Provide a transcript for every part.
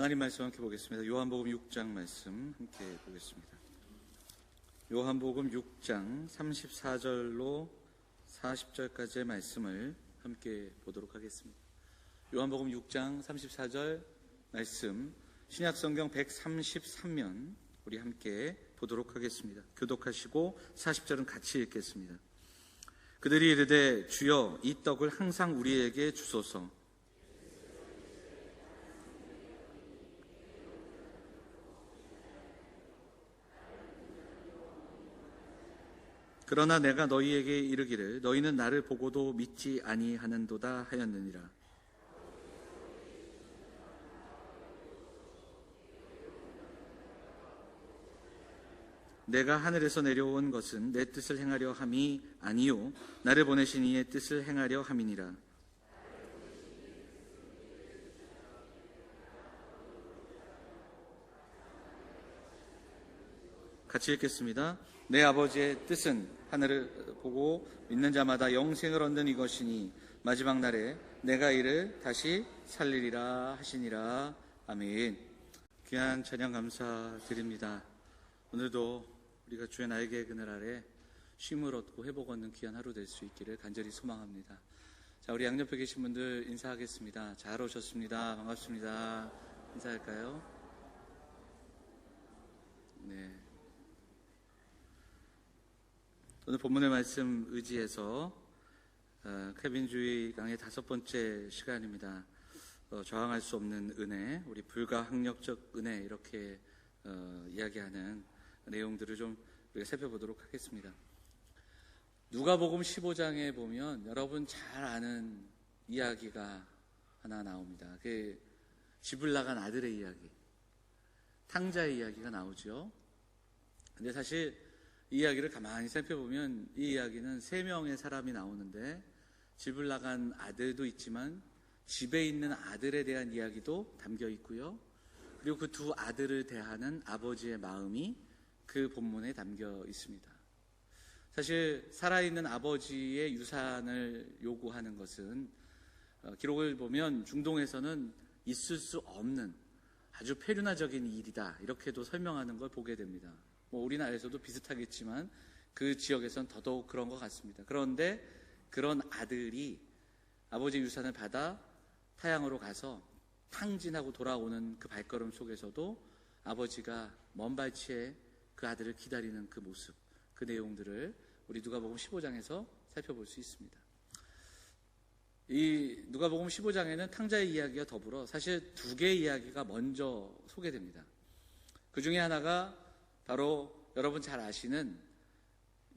하나님 말씀 함께 보겠습니다. 요한복음 6장 말씀 함께 보겠습니다. 요한복음 6장 34절로 40절까지의 말씀을 함께 보도록 하겠습니다. 요한복음 6장 34절 말씀 신약성경 133면 우리 함께 보도록 하겠습니다. 교독하시고 40절은 같이 읽겠습니다. 그들이 이르되 주여 이 떡을 항상 우리에게 주소서 그러나 내가 너희에게 이르기를 너희는 나를 보고도 믿지 아니하는도다 하였느니라. 내가 하늘에서 내려온 것은 내 뜻을 행하려 함이 아니요 나를 보내신 이의 뜻을 행하려 함이니라. 같이 읽겠습니다. 내 아버지의 뜻은 하늘을 보고 믿는 자마다 영생을 얻는 이것이니 마지막 날에 내가 이를 다시 살리리라 하시니라. 아멘. 귀한 찬양 감사드립니다. 오늘도 우리가 주의 나에게 그늘 아래 쉼을 얻고 회복 얻는 귀한 하루 될 수 있기를 간절히 소망합니다. 자, 우리 양옆에 계신 분들 인사하겠습니다. 잘 오셨습니다. 반갑습니다. 인사할까요? 네. 오늘 본문의 말씀 의지해서 어, 케빈주의 강의 다섯 번째 시간입니다. 어, 저항할 수 없는 은혜, 우리 불가항력적 은혜 이렇게 어, 이야기하는 내용들을 좀 우리가 살펴보도록 하겠습니다. 누가복음 15장에 보면 여러분 잘 아는 이야기가 하나 나옵니다. 그 집을 나간 아들의 이야기, 탕자의 이야기가 나오죠. 근데 사실 이 이야기를 가만히 살펴보면 이 이야기는 세 명의 사람이 나오는데 집을 나간 아들도 있지만 집에 있는 아들에 대한 이야기도 담겨 있고요. 그리고 그 두 아들을 대하는 아버지의 마음이 그 본문에 담겨 있습니다. 사실 살아있는 아버지의 유산을 요구하는 것은 어, 기록을 보면 중동에서는 있을 수 없는 아주 폐륜화적인 일이다 이렇게도 설명하는 걸 보게 됩니다. 뭐 우리나라에서도 비슷하겠지만 그 지역에선 더더욱 그런 것 같습니다. 그런데 그런 아들이 아버지 유산을 받아 타양으로 가서 탕진하고 돌아오는 그 발걸음 속에서도 아버지가 먼 발치에 그 아들을 기다리는 그 모습, 그 내용들을 우리 누가복음 15장에서 살펴볼 수 있습니다. 이 누가복음 15장에는 탕자의 이야기와 더불어 사실 두 개의 이야기가 먼저 소개됩니다. 그 중에 하나가 바로 여러분 잘 아시는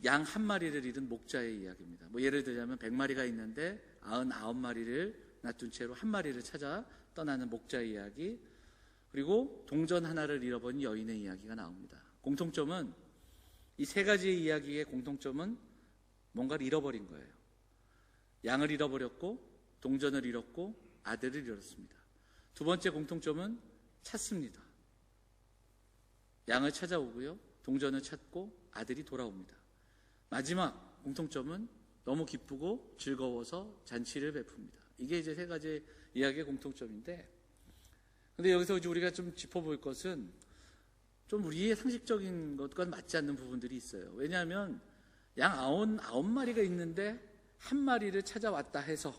양 한 마리를 잃은 목자의 이야기입니다. 뭐 예를 들자면 100마리가 있는데 99마리를 놔둔 채로 한 마리를 찾아 떠나는 목자의 이야기, 그리고 동전 하나를 잃어버린 여인의 이야기가 나옵니다. 공통점은 이 세 가지의 이야기의 공통점은 뭔가를 잃어버린 거예요. 양을 잃어버렸고, 동전을 잃었고, 아들을 잃었습니다. 두 번째 공통점은 찾습니다. 양을 찾아오고요. 동전을 찾고 아들이 돌아옵니다. 마지막 공통점은 너무 기쁘고 즐거워서 잔치를 베풉니다. 이게 이제 세 가지 이야기의 공통점인데, 근데 여기서 이제 우리가 좀 짚어볼 것은 좀 우리의 상식적인 것과 맞지 않는 부분들이 있어요. 왜냐하면 양 아홉, 아홉 마리가 있는데 한 마리를 찾아왔다 해서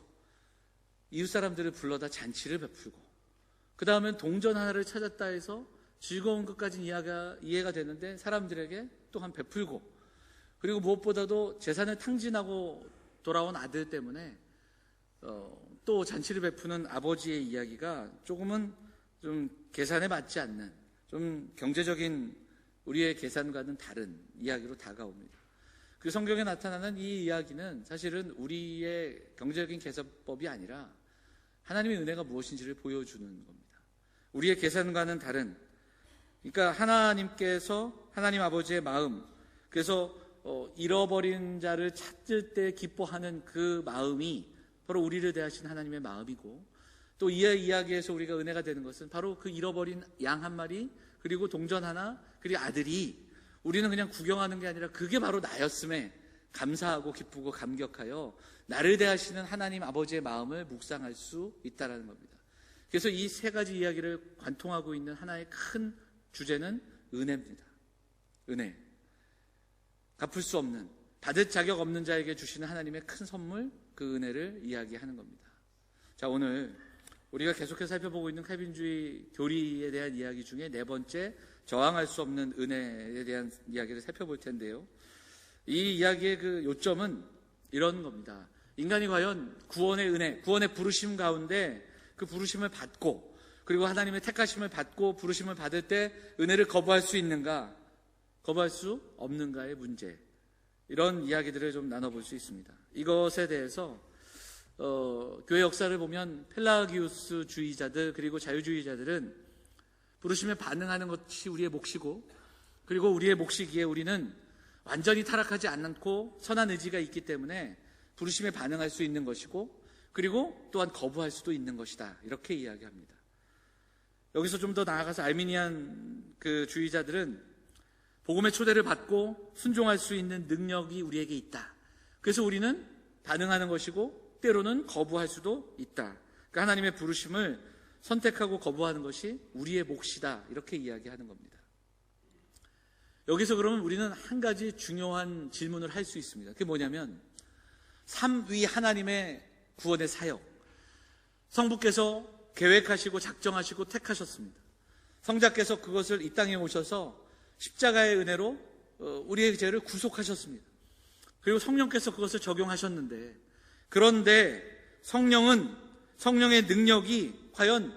이웃 사람들을 불러다 잔치를 베풀고, 그 다음엔 동전 하나를 찾았다 해서 즐거운 것까지 이해가, 이해가 되는데 사람들에게 또한 베풀고 그리고 무엇보다도 재산을 탕진하고 돌아온 아들 때문에 어, 또 잔치를 베푸는 아버지의 이야기가 조금은 좀 계산에 맞지 않는 좀 경제적인 우리의 계산과는 다른 이야기로 다가옵니다. 그 성경에 나타나는 이 이야기는 사실은 우리의 경제적인 계산법이 아니라 하나님의 은혜가 무엇인지를 보여주는 겁니다. 우리의 계산과는 다른 그러니까 하나님께서 하나님 아버지의 마음, 그래서 어, 잃어버린 자를 찾을 때 기뻐하는 그 마음이 바로 우리를 대하신 하나님의 마음이고 또 이 이야기에서 우리가 은혜가 되는 것은 바로 그 잃어버린 양 한 마리 그리고 동전 하나 그리고 아들이 우리는 그냥 구경하는 게 아니라 그게 바로 나였음에 감사하고 기쁘고 감격하여 나를 대하시는 하나님 아버지의 마음을 묵상할 수 있다라는 겁니다. 그래서 이 세 가지 이야기를 관통하고 있는 하나의 큰 주제는 은혜입니다. 은혜. 갚을 수 없는, 받을 자격 없는 자에게 주시는 하나님의 큰 선물, 그 은혜를 이야기하는 겁니다. 자, 오늘 우리가 계속해서 살펴보고 있는 칼빈주의 교리에 대한 이야기 중에 네 번째, 저항할 수 없는 은혜에 대한 이야기를 살펴볼 텐데요. 이 이야기의 그 요점은 이런 겁니다. 인간이 과연 구원의 은혜, 구원의 부르심 가운데 그 부르심을 받고 그리고 하나님의 택하심을 받고 부르심을 받을 때 은혜를 거부할 수 있는가, 거부할 수 없는가의 문제. 이런 이야기들을 좀 나눠볼 수 있습니다. 이것에 대해서 어, 교회 역사를 보면 펠라기우스 주의자들 그리고 자유주의자들은 부르심에 반응하는 것이 우리의 몫이고 그리고 우리의 몫이기에 우리는 완전히 타락하지 않고 선한 의지가 있기 때문에 부르심에 반응할 수 있는 것이고 그리고 또한 거부할 수도 있는 것이다. 이렇게 이야기합니다. 여기서 좀 더 나아가서 알미니안 그 주의자들은 복음의 초대를 받고 순종할 수 있는 능력이 우리에게 있다. 그래서 우리는 반응하는 것이고 때로는 거부할 수도 있다. 그러니까 하나님의 부르심을 선택하고 거부하는 것이 우리의 몫이다. 이렇게 이야기하는 겁니다. 여기서 그러면 우리는 한 가지 중요한 질문을 할 수 있습니다. 그게 뭐냐면 삼위 하나님의 구원의 사역. 성부께서 계획하시고 작정하시고 택하셨습니다. 성자께서 그것을 이 땅에 오셔서 십자가의 은혜로 어, 우리의 죄를 구속하셨습니다. 그리고 성령께서 그것을 적용하셨는데 그런데 성령은 성령의 능력이 과연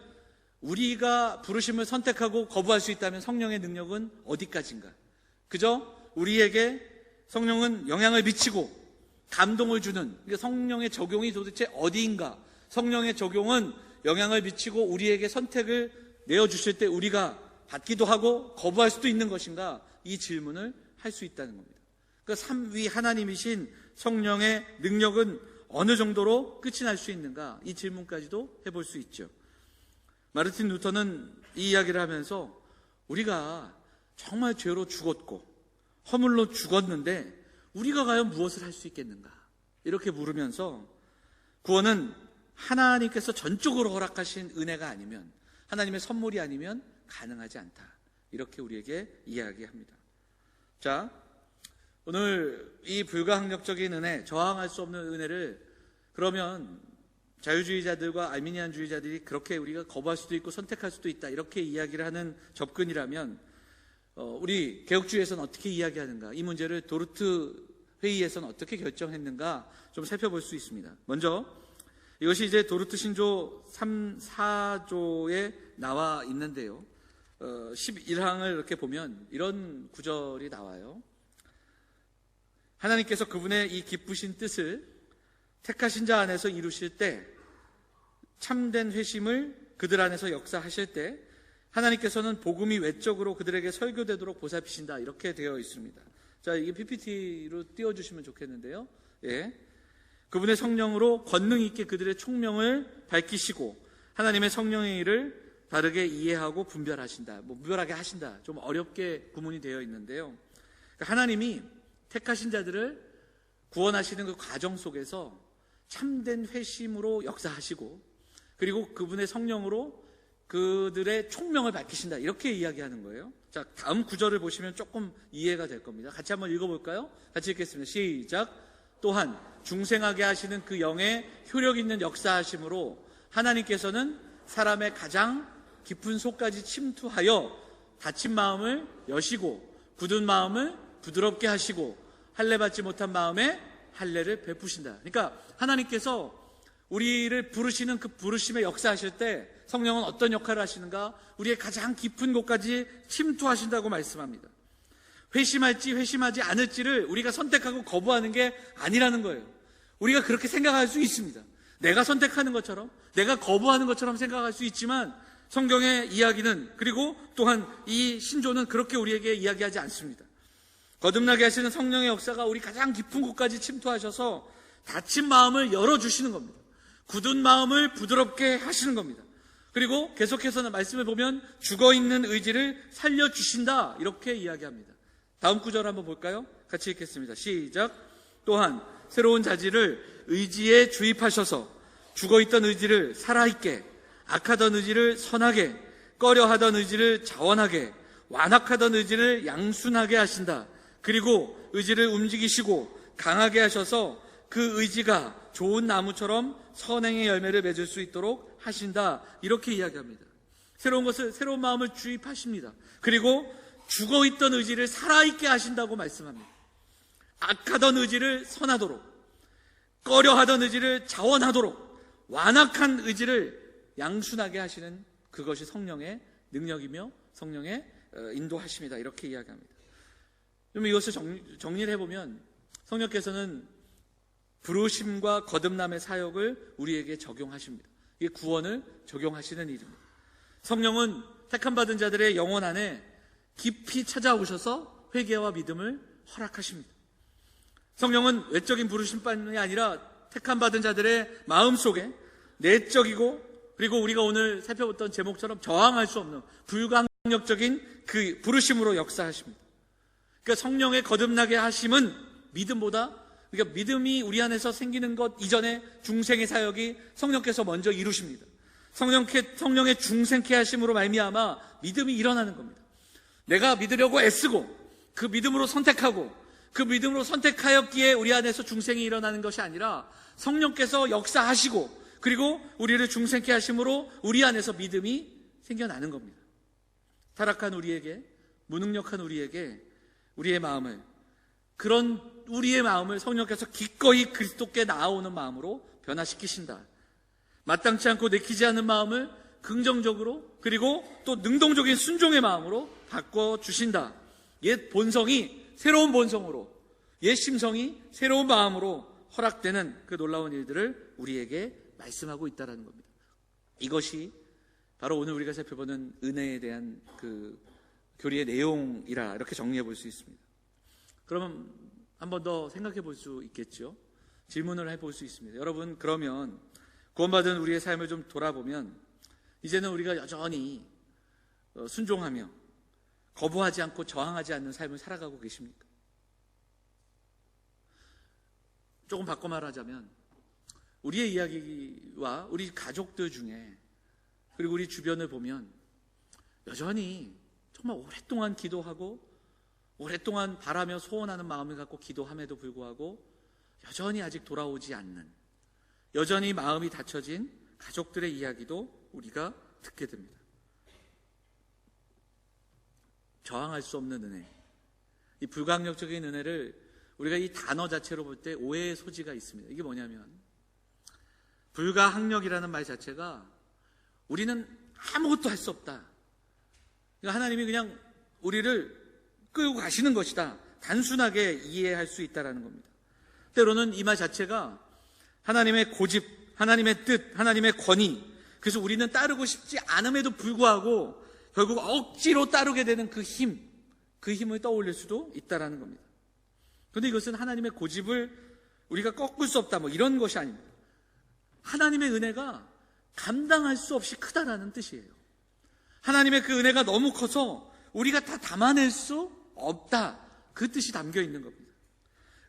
우리가 부르심을 선택하고 거부할 수 있다면 성령의 능력은 어디까지인가? 그저 우리에게 성령은 영향을 미치고 감동을 주는 그러니까 성령의 적용이 도대체 어디인가? 성령의 적용은 영향을 미치고 우리에게 선택을 내어 주실 때 우리가 받기도 하고 거부할 수도 있는 것인가? 이 질문을 할 수 있다는 겁니다. 그 삼위 하나님이신 성령의 능력은 어느 정도로 끝이 날 수 있는가? 이 질문까지도 해볼 수 있죠. 마르틴 루터는 이 이야기를 하면서 우리가 정말 죄로 죽었고 허물로 죽었는데 우리가 과연 무엇을 할 수 있겠는가? 이렇게 물으면서 구원은 하나님께서 전적으로 허락하신 은혜가 아니면 하나님의 선물이 아니면 가능하지 않다. 이렇게 우리에게 이야기합니다. 자, 오늘 이 불가항력적인 은혜, 저항할 수 없는 은혜를 그러면 자유주의자들과 알미니안주의자들이 그렇게 우리가 거부할 수도 있고 선택할 수도 있다. 이렇게 이야기를 하는 접근이라면 어, 우리 개혁주의에서는 어떻게 이야기하는가? 이 문제를 도르트 회의에서는 어떻게 결정했는가? 좀 살펴볼 수 있습니다. 먼저 이것이 이제 도르트 신조 3, 4조에 나와 있는데요. 어, 11항을 이렇게 보면 이런 구절이 나와요. 하나님께서 그분의 이 기쁘신 뜻을 택하신 자 안에서 이루실 때 참된 회심을 그들 안에서 역사하실 때 하나님께서는 복음이 외적으로 그들에게 설교되도록 보살피신다 이렇게 되어 있습니다. 자 이게 PPT로 띄워주시면 좋겠는데요. 예, 그분의 성령으로 권능 있게 그들의 총명을 밝히시고 하나님의 성령의 일을 다르게 이해하고 분별하신다. 뭐 무별하게 하신다. 좀 어렵게 구문이 되어 있는데요. 그러니까 하나님이 택하신 자들을 구원하시는 그 과정 속에서 참된 회심으로 역사하시고 그리고 그분의 성령으로 그들의 총명을 밝히신다. 이렇게 이야기하는 거예요. 자, 다음 구절을 보시면 조금 이해가 될 겁니다. 같이 한번 읽어볼까요? 같이 읽겠습니다. 시작. 또한 중생하게 하시는 그 영의 효력 있는 역사하심으로 하나님께서는 사람의 가장 깊은 속까지 침투하여 다친 마음을 여시고 굳은 마음을 부드럽게 하시고 할례 받지 못한 마음에 할례를 베푸신다. 그러니까 하나님께서 우리를 부르시는 그 부르심의 역사하실 때 성령은 어떤 역할을 하시는가? 우리의 가장 깊은 곳까지 침투하신다고 말씀합니다. 회심할지 회심하지 않을지를 우리가 선택하고 거부하는 게 아니라는 거예요. 우리가 그렇게 생각할 수 있습니다. 내가 선택하는 것처럼, 내가 거부하는 것처럼 생각할 수 있지만 성경의 이야기는 그리고 또한 이 신조는 그렇게 우리에게 이야기하지 않습니다. 거듭나게 하시는 성령의 역사가 우리 가장 깊은 곳까지 침투하셔서 다친 마음을 열어주시는 겁니다. 굳은 마음을 부드럽게 하시는 겁니다. 그리고 계속해서는 말씀을 보면 죽어 있는 의지를 살려주신다. 이렇게 이야기합니다. 다음 구절 한번 볼까요? 같이 읽겠습니다. 시작. 또한 새로운 자질을 의지에 주입하셔서 죽어 있던 의지를 살아있게 악하던 의지를 선하게, 꺼려하던 의지를 자원하게, 완악하던 의지를 양순하게 하신다. 그리고 의지를 움직이시고 강하게 하셔서 그 의지가 좋은 나무처럼 선행의 열매를 맺을 수 있도록 하신다. 이렇게 이야기합니다. 새로운 것을, 새로운 마음을 주입하십니다. 그리고 죽어 있던 의지를 살아있게 하신다고 말씀합니다. 악하던 의지를 선하도록, 꺼려하던 의지를 자원하도록, 완악한 의지를 양순하게 하시는 그것이 성령의 능력이며 성령의 어, 인도하심이다. 이렇게 이야기합니다. 그러면 이것을 정 리, 를 해보면 성령께서는 부르심과 거듭남의 사역을 우리에게 적용하십니다. 이게 구원을 적용하시는 일입니다. 성령은 택함 받은 자들의 영혼 안에 깊이 찾아오셔서 회개와 믿음을 허락하십니다. 성령은 외적인 부르심뿐이 아니라 택함 받은 자들의 마음 속에 내적이고 그리고 우리가 오늘 살펴봤던 제목처럼 저항할 수 없는 불강력적인 그 부르심으로 역사하십니다. 그러니까 성령의 거듭나게 하심은 믿음보다 그러니까 믿음이 우리 안에서 생기는 것 이전에 중생의 사역이 성령께서 먼저 이루십니다. 성령께, 성령의 중생케 하심으로 말미암아 믿음이 일어나는 겁니다. 내가 믿으려고 애쓰고 그 믿음으로 선택하고 그 믿음으로 선택하였기에 우리 안에서 중생이 일어나는 것이 아니라 성령께서 역사하시고 그리고 우리를 중생케 하심으로 우리 안에서 믿음이 생겨나는 겁니다. 타락한 우리에게 무능력한 우리에게 우리의 마음을 그런 우리의 마음을 성령께서 기꺼이 그리스도께 나아오는 마음으로 변화시키신다. 마땅치 않고 내키지 않는 마음을 긍정적으로 그리고 또 능동적인 순종의 마음으로 바꿔 주신다. 옛 본성이 새로운 본성으로 옛 심성이 새로운 마음으로 허락되는 그 놀라운 일들을 우리에게 말씀하고 있다는 겁니다. 이것이 바로 오늘 우리가 살펴보는 은혜에 대한 그 교리의 내용이라 이렇게 정리해 볼 수 있습니다. 그러면 한 번 더 생각해 볼 수 있겠죠? 질문을 해 볼 수 있습니다. 여러분, 그러면 구원받은 우리의 삶을 좀 돌아보면 이제는 우리가 여전히 어, 순종하며 거부하지 않고 저항하지 않는 삶을 살아가고 계십니까? 조금 바꿔 말하자면 우리의 이야기와 우리 가족들 중에 그리고 우리 주변을 보면 여전히 정말 오랫동안 기도하고 오랫동안 바라며 소원하는 마음을 갖고 기도함에도 불구하고 여전히 아직 돌아오지 않는 여전히 마음이 닫혀진 가족들의 이야기도 우리가 듣게 됩니다. 저항할 수 없는 은혜. 이 불강력적인 은혜를 우리가 이 단어 자체로 볼 때 오해의 소지가 있습니다. 이게 뭐냐면 불가항력이라는 말 자체가 우리는 아무것도 할 수 없다. 그러니까 하나님이 그냥 우리를 끌고 가시는 것이다. 단순하게 이해할 수 있다라는 겁니다. 때로는 이 말 자체가 하나님의 고집, 하나님의 뜻, 하나님의 권위. 그래서 우리는 따르고 싶지 않음에도 불구하고 결국 억지로 따르게 되는 그 힘, 그 힘을 떠올릴 수도 있다라는 겁니다. 그런데 이것은 하나님의 고집을 우리가 꺾을 수 없다, 뭐 이런 것이 아닙니다. 하나님의 은혜가 감당할 수 없이 크다라는 뜻이에요. 하나님의 그 은혜가 너무 커서 우리가 다 담아낼 수 없다. 그 뜻이 담겨 있는 겁니다.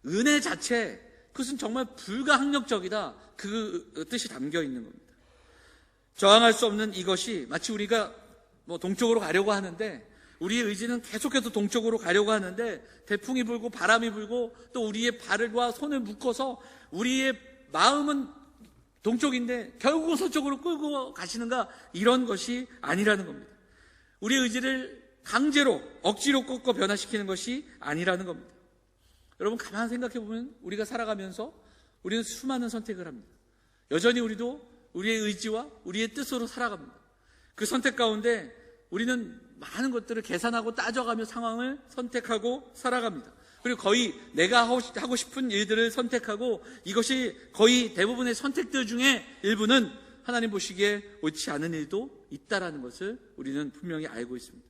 은혜 자체, 그것은 정말 불가항력적이다. 그 뜻이 담겨 있는 겁니다. 저항할 수 없는 이것이 마치 우리가 뭐 동쪽으로 가려고 하는데 우리의 의지는 계속해서 동쪽으로 가려고 하는데 대풍이 불고 바람이 불고 또 우리의 발과 손을 묶어서 우리의 마음은 동쪽인데 결국은 서쪽으로 끌고 가시는가 이런 것이 아니라는 겁니다. 우리의 의지를 강제로 억지로 꺾고 변화시키는 것이 아니라는 겁니다. 여러분 가만 생각해 보면 우리가 살아가면서 우리는 수많은 선택을 합니다. 여전히 우리도 우리의 의지와 우리의 뜻으로 살아갑니다. 그 선택 가운데 우리는 많은 것들을 계산하고 따져가며 상황을 선택하고 살아갑니다. 그리고 거의 내가 하고 싶은 일들을 선택하고 이것이 거의 대부분의 선택들 중에 일부는 하나님 보시기에 옳지 않은 일도 있다라는 것을 우리는 분명히 알고 있습니다.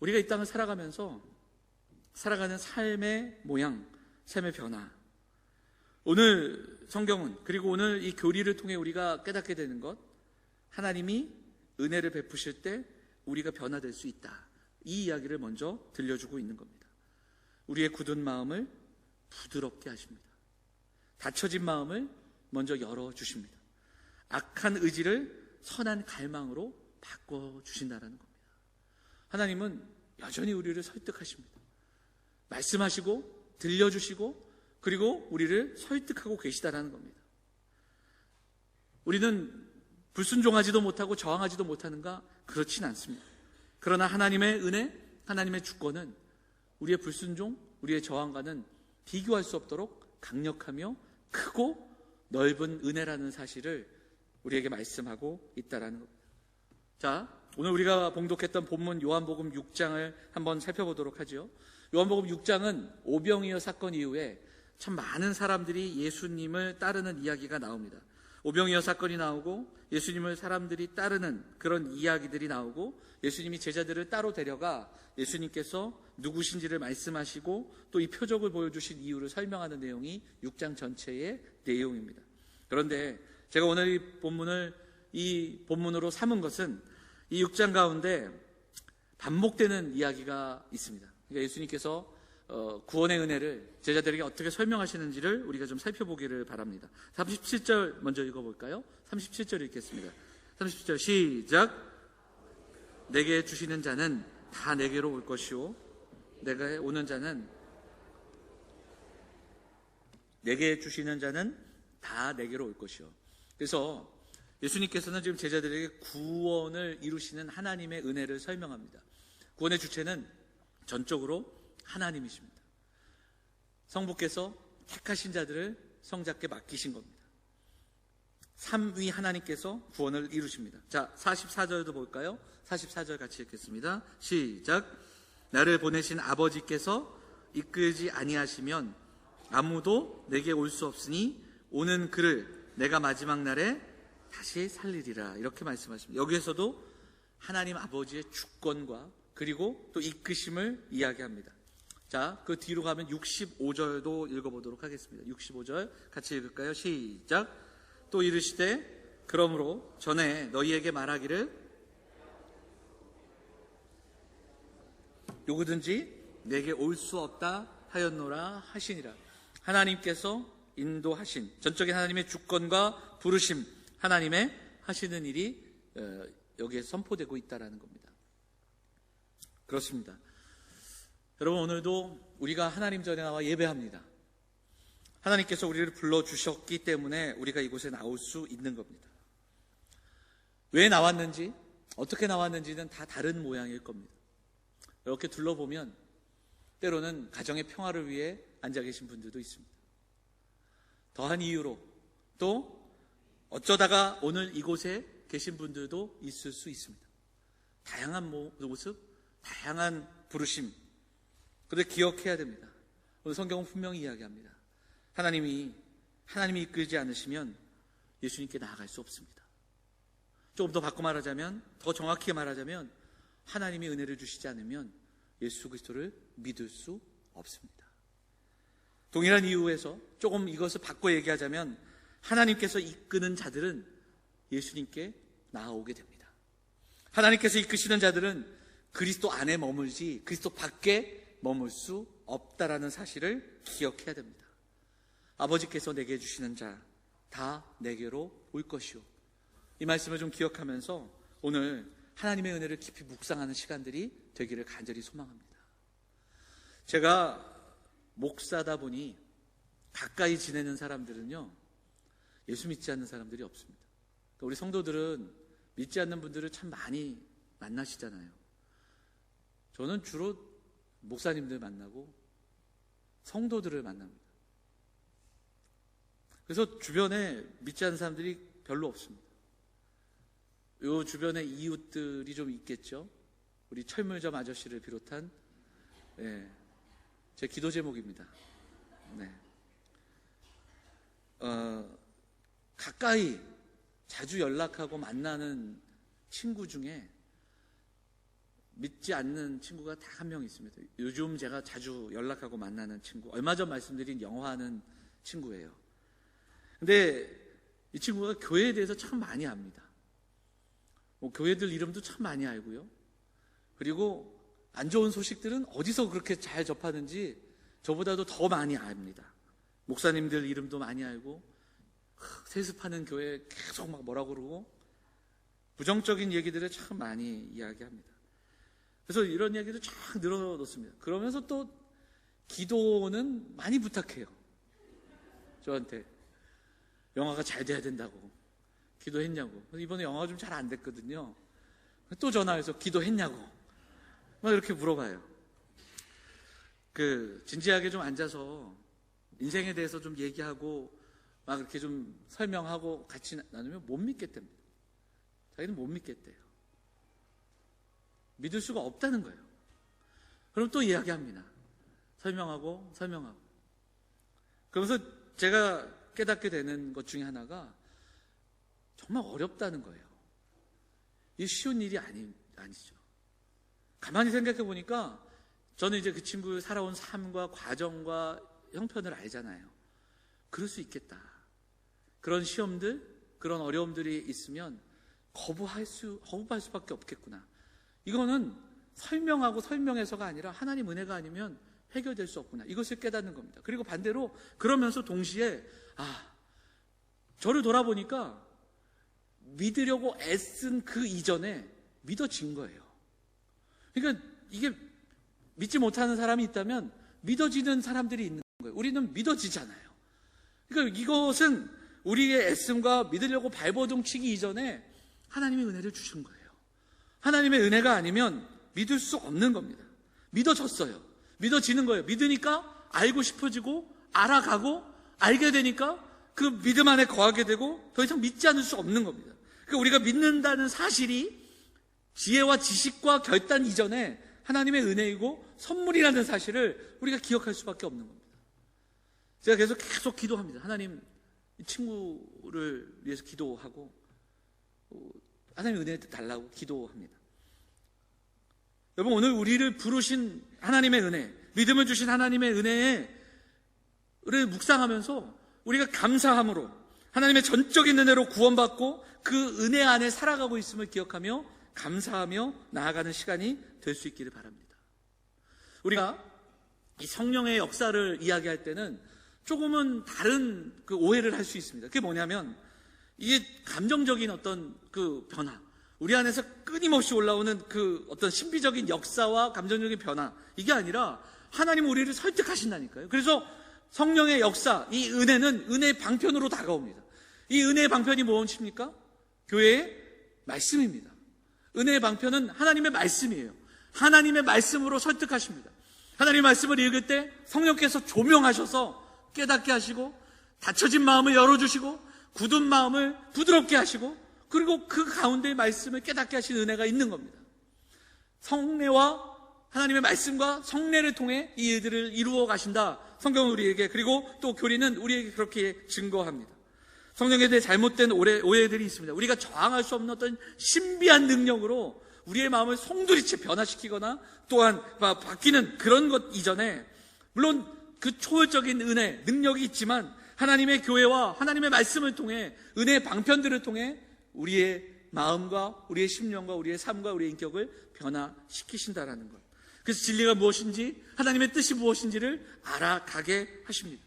우리가 이 땅을 살아가면서 살아가는 삶의 모양, 삶의 변화. 오늘 성경은 그리고 오늘 이 교리를 통해 우리가 깨닫게 되는 것, 하나님이 은혜를 베푸실 때 우리가 변화될 수 있다. 이 이야기를 먼저 들려주고 있는 겁니다. 우리의 굳은 마음을 부드럽게 하십니다. 닫혀진 마음을 먼저 열어주십니다. 악한 의지를 선한 갈망으로 바꿔 주신다는 겁니다. 하나님은 여전히 우리를 설득하십니다. 말씀하시고 들려주시고 그리고 우리를 설득하고 계시다라는 겁니다. 우리는 불순종하지도 못하고 저항하지도 못하는가? 그렇진 않습니다. 그러나 하나님의 은혜, 하나님의 주권은 우리의 불순종, 우리의 저항과는 비교할 수 없도록 강력하며 크고 넓은 은혜라는 사실을 우리에게 말씀하고 있다라는 겁니다. 자, 오늘 우리가 봉독했던 본문 요한복음 6장을 한번 살펴보도록 하죠. 요한복음 6장은 오병이어 사건 이후에 참 많은 사람들이 예수님을 따르는 이야기가 나옵니다. 오병이어 사건이 나오고 예수님을 사람들이 따르는 그런 이야기들이 나오고 예수님이 제자들을 따로 데려가 예수님께서 누구신지를 말씀하시고 또 이 표적을 보여주신 이유를 설명하는 내용이 6장 전체의 내용입니다. 그런데 제가 오늘 이 본문을 이 본문으로 삼은 것은 이 6장 가운데 반복되는 이야기가 있습니다. 그러니까 예수님께서 어, 구원의 은혜를 제자들에게 어떻게 설명하시는지를 우리가 좀 살펴보기를 바랍니다. 37절 먼저 읽어볼까요? 37절 읽겠습니다. 37절 시작. 내게 주시는 자는 다 내게로 올 것이요. 내가 오는 자는 내게 주시는 자는 다 내게로 올 것이요. 그래서 예수님께서는 지금 제자들에게 구원을 이루시는 하나님의 은혜를 설명합니다. 구원의 주체는 전적으로 하나님이십니다. 성부께서 택하신 자들을 성자께 맡기신 겁니다. 삼위 하나님께서 구원을 이루십니다. 자, 44절도 볼까요? 44절 같이 읽겠습니다. 시작. 나를 보내신 아버지께서 이끌지 아니하시면 아무도 내게 올 수 없으니 오는 그를 내가 마지막 날에 다시 살리리라. 이렇게 말씀하십니다. 여기에서도 하나님 아버지의 주권과 그리고 또 이끄심을 이야기합니다. 자, 그 뒤로 가면 65절도 읽어보도록 하겠습니다. 65절 같이 읽을까요? 시작. 또 이르시되, 그러므로 전에 너희에게 말하기를 누구든지 내게 올 수 없다 하였노라 하시니라. 하나님께서 인도하신 전적인 하나님의 주권과 부르심, 하나님의 하시는 일이 어, 여기에 선포되고 있다라는 겁니다. 그렇습니다. 여러분 오늘도 우리가 하나님 전에 나와 예배합니다. 하나님께서 우리를 불러 주셨기 때문에 우리가 이곳에 나올 수 있는 겁니다. 왜 나왔는지, 어떻게 나왔는지는 다 다른 모양일 겁니다. 이렇게 둘러보면 때로는 가정의 평화를 위해 앉아 계신 분들도 있습니다. 더한 이유로 또 어쩌다가 오늘 이곳에 계신 분들도 있을 수 있습니다. 다양한 모습, 다양한 부르심. 그런데 기억해야 됩니다. 오늘 성경은 분명히 이야기합니다. 하나님이, 하나님이 이끌지 않으시면 예수님께 나아갈 수 없습니다. 조금 더 바꿔 말하자면, 더 정확히 말하자면, 하나님이 은혜를 주시지 않으면 예수 그리스도를 믿을 수 없습니다. 동일한 이유에서 조금 이것을 바꿔 얘기하자면 하나님께서 이끄는 자들은 예수님께 나아오게 됩니다. 하나님께서 이끄시는 자들은 그리스도 안에 머물지 그리스도 밖에 머물 수 없다라는 사실을 기억해야 됩니다. 아버지께서 내게 주시는 자 다 내게로 올 것이요. 이 말씀을 좀 기억하면서 오늘 하나님의 은혜를 깊이 묵상하는 시간들이 되기를 간절히 소망합니다. 제가 목사다 보니 가까이 지내는 사람들은요, 예수 믿지 않는 사람들이 없습니다. 그러니까 우리 성도들은 믿지 않는 분들을 참 많이 만나시잖아요. 저는 주로 목사님들 만나고 성도들을 만납니다. 그래서 주변에 믿지 않는 사람들이 별로 없습니다. 요 주변에 이웃들이 좀 있겠죠. 우리 철물점 아저씨를 비롯한 예, 제 기도 제목입니다. 네. 어, 가까이 자주 연락하고 만나는 친구 중에 믿지 않는 친구가 다한명 있습니다. 요즘 제가 자주 연락하고 만나는 친구, 얼마 전 말씀드린 영화하는 친구예요. 근데 이 친구가 교회에 대해서 참 많이 압니다. 뭐 교회들 이름도 참 많이 알고요. 그리고 안 좋은 소식들은 어디서 그렇게 잘 접하는지 저보다도 더 많이 압니다. 목사님들 이름도 많이 알고 세습하는 교회 계속 막 뭐라고 그러고 부정적인 얘기들을 참 많이 이야기합니다. 그래서 이런 얘기도 쫙 늘어놓습니다. 그러면서 또 기도는 많이 부탁해요. 저한테 영화가 잘 돼야 된다고 기도했냐고. 이번에 영화가 좀 잘 안 됐거든요. 또 전화해서 기도했냐고. 막 이렇게 물어봐요. 그 진지하게 좀 앉아서 인생에 대해서 좀 얘기하고 막 이렇게 좀 설명하고 같이 나누면 못 믿겠답니다. 자기는 못 믿겠대요. 믿을 수가 없다는 거예요. 그럼 또 이야기합니다. 설명하고 설명하고. 그러면서 제가 깨닫게 되는 것 중에 하나가 정말 어렵다는 거예요. 이 쉬운 일이 아니, 아니죠. 가만히 생각해 보니까 저는 이제 그 친구 살아온 삶과 과정과 형편을 알잖아요. 그럴 수 있겠다. 그런 시험들, 그런 어려움들이 있으면 거부할 수, 거부할 수밖에 없겠구나. 이거는 설명하고 설명해서가 아니라 하나님 은혜가 아니면 해결될 수 없구나. 이것을 깨닫는 겁니다. 그리고 반대로 그러면서 동시에 아, 저를 돌아보니까 믿으려고 애쓴 그 이전에 믿어진 거예요. 그러니까 이게 믿지 못하는 사람이 있다면 믿어지는 사람들이 있는 거예요. 우리는 믿어지잖아요. 그러니까 이것은 우리의 애씀과 믿으려고 발버둥 치기 이전에 하나님의 은혜를 주신 거예요. 하나님의 은혜가 아니면 믿을 수 없는 겁니다. 믿어졌어요. 믿어지는 거예요. 믿으니까 알고 싶어지고 알아가고 알게 되니까 그 믿음 안에 거하게 되고 더 이상 믿지 않을 수 없는 겁니다. 그러니까 우리가 믿는다는 사실이 지혜와 지식과 결단 이전에 하나님의 은혜이고 선물이라는 사실을 우리가 기억할 수밖에 없는 겁니다. 제가 계속 계속 기도합니다. 하나님 이 친구를 위해서 기도하고 어, 하나님 은혜 달라고 기도합니다. 여러분 오늘 우리를 부르신 하나님의 은혜, 믿음을 주신 하나님의 은혜를 묵상하면서 우리가 감사함으로 하나님의 전적인 은혜로 구원받고 그 은혜 안에 살아가고 있음을 기억하며 감사하며 나아가는 시간이 될 수 있기를 바랍니다. 우리가 이 성령의 역사를 이야기할 때는 조금은 다른 그 오해를 할 수 있습니다. 그게 뭐냐면 이게 감정적인 어떤 그 변화, 우리 안에서 끊임없이 올라오는 그 어떤 신비적인 역사와 감정적인 변화 이게 아니라 하나님 우리를 설득하신다니까요. 그래서 성령의 역사, 이 은혜는 은혜의 방편으로 다가옵니다. 이 은혜의 방편이 무엇입니까? 교회의 말씀입니다. 은혜의 방편은 하나님의 말씀이에요. 하나님의 말씀으로 설득하십니다. 하나님의 말씀을 읽을 때 성령께서 조명하셔서 깨닫게 하시고 닫혀진 마음을 열어주시고 굳은 마음을 부드럽게 하시고 그리고 그 가운데 말씀을 깨닫게 하신 은혜가 있는 겁니다. 성례와 하나님의 말씀과 성례를 통해 이 일들을 이루어 가신다. 성경은 우리에게 그리고 또 교리는 우리에게 그렇게 증거합니다. 성령에 대해 잘못된 오해, 오해들이 있습니다. 우리가 저항할 수 없는 어떤 신비한 능력으로 우리의 마음을 송두리째 변화시키거나 또한 바뀌는 그런 것 이전에 물론 그 초월적인 은혜, 능력이 있지만 하나님의 교회와 하나님의 말씀을 통해 은혜의 방편들을 통해 우리의 마음과 우리의 심령과 우리의 삶과 우리의 인격을 변화시키신다라는 것. 그래서 진리가 무엇인지 하나님의 뜻이 무엇인지를 알아가게 하십니다.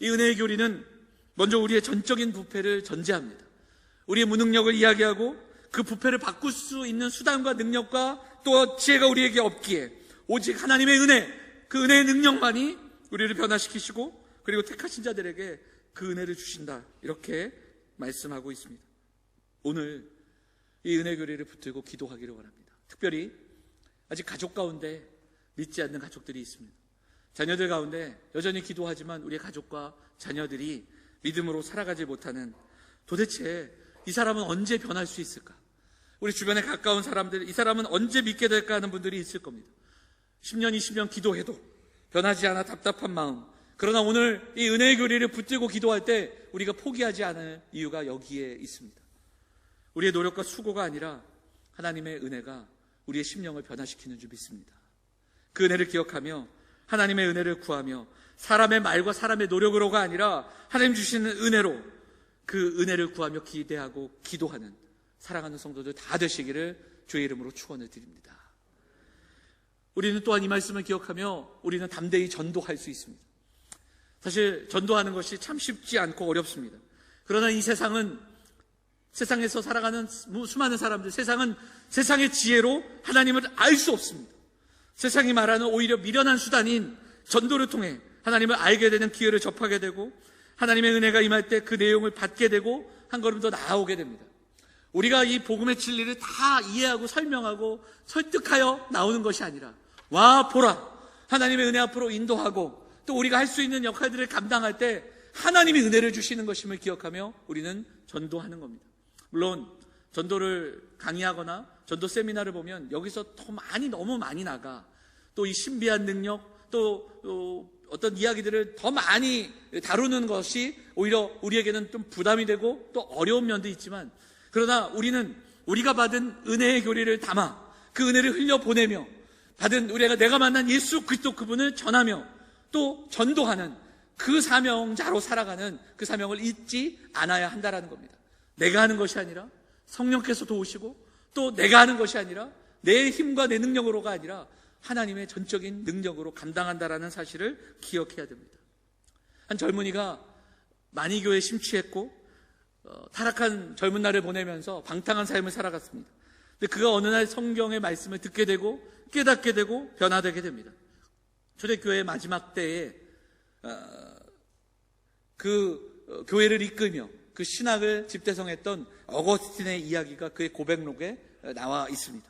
이 은혜의 교리는 먼저 우리의 전적인 부패를 전제합니다. 우리의 무능력을 이야기하고 그 부패를 바꿀 수 있는 수단과 능력과 또 지혜가 우리에게 없기에 오직 하나님의 은혜, 그 은혜의 능력만이 우리를 변화시키시고 그리고 택하신 자들에게 그 은혜를 주신다. 이렇게 말씀하고 있습니다. 오늘 이 은혜 교리를 붙들고 기도하기를 원합니다. 특별히 아직 가족 가운데 믿지 않는 가족들이 있습니다. 자녀들 가운데 여전히 기도하지만 우리의 가족과 자녀들이 믿음으로 살아가지 못하는 도대체 이 사람은 언제 변할 수 있을까? 우리 주변에 가까운 사람들, 이 사람은 언제 믿게 될까 하는 분들이 있을 겁니다. 10년, 20년 기도해도 변하지 않아 답답한 마음. 그러나 오늘 이 은혜의 교리를 붙들고 기도할 때 우리가 포기하지 않을 이유가 여기에 있습니다. 우리의 노력과 수고가 아니라 하나님의 은혜가 우리의 심령을 변화시키는 줄 믿습니다. 그 은혜를 기억하며 하나님의 은혜를 구하며 사람의 말과 사람의 노력으로가 아니라 하나님 주시는 은혜로 그 은혜를 구하며 기대하고 기도하는 사랑하는 성도들 다 되시기를 주의 이름으로 축원을 드립니다. 우리는 또한 이 말씀을 기억하며 우리는 담대히 전도할 수 있습니다. 사실 전도하는 것이 참 쉽지 않고 어렵습니다. 그러나 이 세상은 세상에서 살아가는 수많은 사람들, 세상은 세상의 지혜로 하나님을 알 수 없습니다. 세상이 말하는 오히려 미련한 수단인 전도를 통해 하나님을 알게 되는 기회를 접하게 되고 하나님의 은혜가 임할 때 그 내용을 받게 되고 한 걸음 더 나아오게 됩니다. 우리가 이 복음의 진리를 다 이해하고 설명하고 설득하여 나오는 것이 아니라 와 보라 하나님의 은혜 앞으로 인도하고 또 우리가 할 수 있는 역할들을 감당할 때 하나님이 은혜를 주시는 것임을 기억하며 우리는 전도하는 겁니다. 물론 전도를 강의하거나 전도 세미나를 보면 여기서 더 많이 너무 많이 나가 또 이 신비한 능력 또, 또 어떤 이야기들을 더 많이 다루는 것이 오히려 우리에게는 좀 부담이 되고 또 어려운 면도 있지만 그러나 우리는 우리가 받은 은혜의 교리를 담아 그 은혜를 흘려 보내며 받은 우리가 내가 만난 예수 그리스도 그분을 전하며 또 전도하는 그 사명자로 살아가는 그 사명을 잊지 않아야 한다라는 겁니다. 내가 하는 것이 아니라 성령께서 도우시고 또 내가 하는 것이 아니라 내 힘과 내 능력으로가 아니라 하나님의 전적인 능력으로 감당한다라는 사실을 기억해야 됩니다. 한 젊은이가 만이교에 심취했고 어, 타락한 젊은 날을 보내면서 방탕한 삶을 살아갔습니다. 근데 그가 어느 날 성경의 말씀을 듣게 되고 깨닫게 되고 변화되게 됩니다. 초대교회 마지막 때에 어, 그 어, 교회를 이끌며 그 신학을 집대성했던 어거스틴의 이야기가 그의 고백록에 나와 있습니다.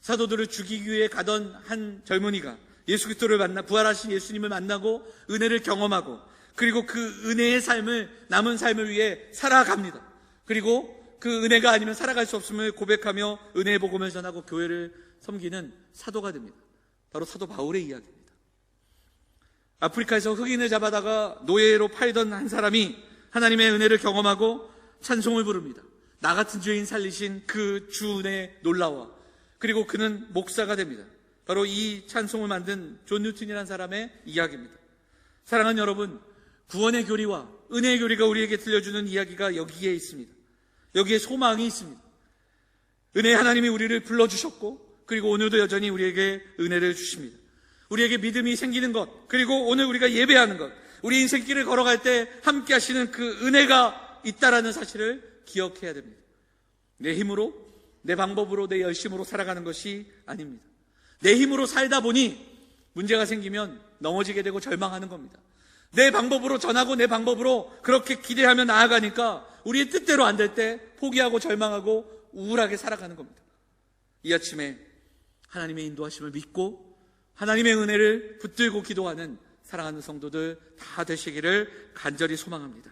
사도들을 죽이기 위해 가던 한 젊은이가 예수 그리스도를 만나 부활하신 예수님을 만나고 은혜를 경험하고 그리고 그 은혜의 삶을 남은 삶을 위해 살아갑니다. 그리고 그 은혜가 아니면 살아갈 수 없음을 고백하며 은혜의 복음을 전하고 교회를 섬기는 사도가 됩니다. 바로 사도 바울의 이야기입니다. 아프리카에서 흑인을 잡아다가 노예로 팔던 한 사람이 하나님의 은혜를 경험하고 찬송을 부릅니다. 나 같은 죄인 살리신 그 주은혜 놀라워. 그리고 그는 목사가 됩니다. 바로 이 찬송을 만든 존 뉴튼이라는 사람의 이야기입니다. 사랑하는 여러분, 구원의 교리와 은혜의 교리가 우리에게 들려주는 이야기가 여기에 있습니다. 여기에 소망이 있습니다. 은혜 하나님이 우리를 불러주셨고, 그리고 오늘도 여전히 우리에게 은혜를 주십니다. 우리에게 믿음이 생기는 것, 그리고 오늘 우리가 예배하는 것, 우리 인생길을 걸어갈 때 함께 하시는 그 은혜가 있다라는 사실을 기억해야 됩니다. 내 힘으로, 내 방법으로, 내 열심으로 살아가는 것이 아닙니다. 내 힘으로 살다 보니 문제가 생기면 넘어지게 되고 절망하는 겁니다. 내 방법으로 전하고 내 방법으로 그렇게 기대하며 나아가니까 우리의 뜻대로 안 될 때 포기하고 절망하고 우울하게 살아가는 겁니다. 이 아침에 하나님의 인도하심을 믿고 하나님의 은혜를 붙들고 기도하는 사랑하는 성도들 다 되시기를 간절히 소망합니다.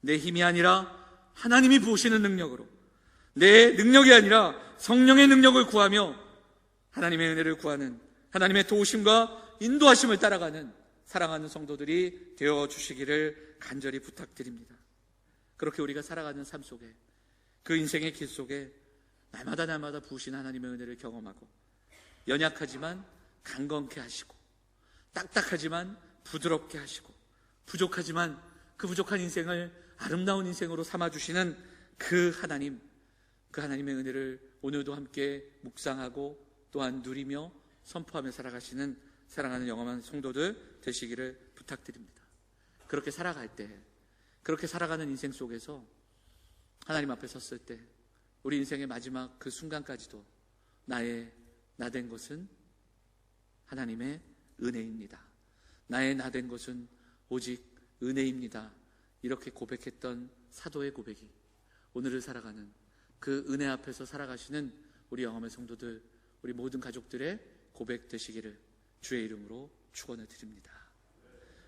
내 힘이 아니라 하나님이 부으시는 능력으로 내 능력이 아니라 성령의 능력을 구하며 하나님의 은혜를 구하는 하나님의 도우심과 인도하심을 따라가는 사랑하는 성도들이 되어 주시기를 간절히 부탁드립니다. 그렇게 우리가 살아가는 삶 속에 그 인생의 길 속에 날마다 날마다 부으신 하나님의 은혜를 경험하고 연약하지만 강건케 하시고 딱딱하지만 부드럽게 하시고 부족하지만 그 부족한 인생을 아름다운 인생으로 삼아 주시는 그 하나님 그 하나님의 은혜를 오늘도 함께 묵상하고 또한 누리며 선포하며 살아가시는 사랑하는 영험한 성도들 되시기를 부탁드립니다. 그렇게 살아갈 때 그렇게 살아가는 인생 속에서 하나님 앞에 섰을 때 우리 인생의 마지막 그 순간까지도 나의 나 된 것은 하나님의 은혜입니다. 나의 나 된 것은 오직 은혜입니다. 이렇게 고백했던 사도의 고백이 오늘을 살아가는 그 은혜 앞에서 살아가시는 우리 영험의 성도들, 우리 모든 가족들의 고백 되시기를 주의 이름으로 축원을 드립니다.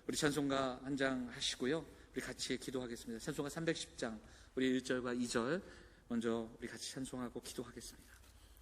우리 찬송가 한 장 하시고요. 우리 같이 기도하겠습니다. 찬송가 310장 우리 1절과 2절 먼저 우리 같이 찬송하고 기도하겠습니다.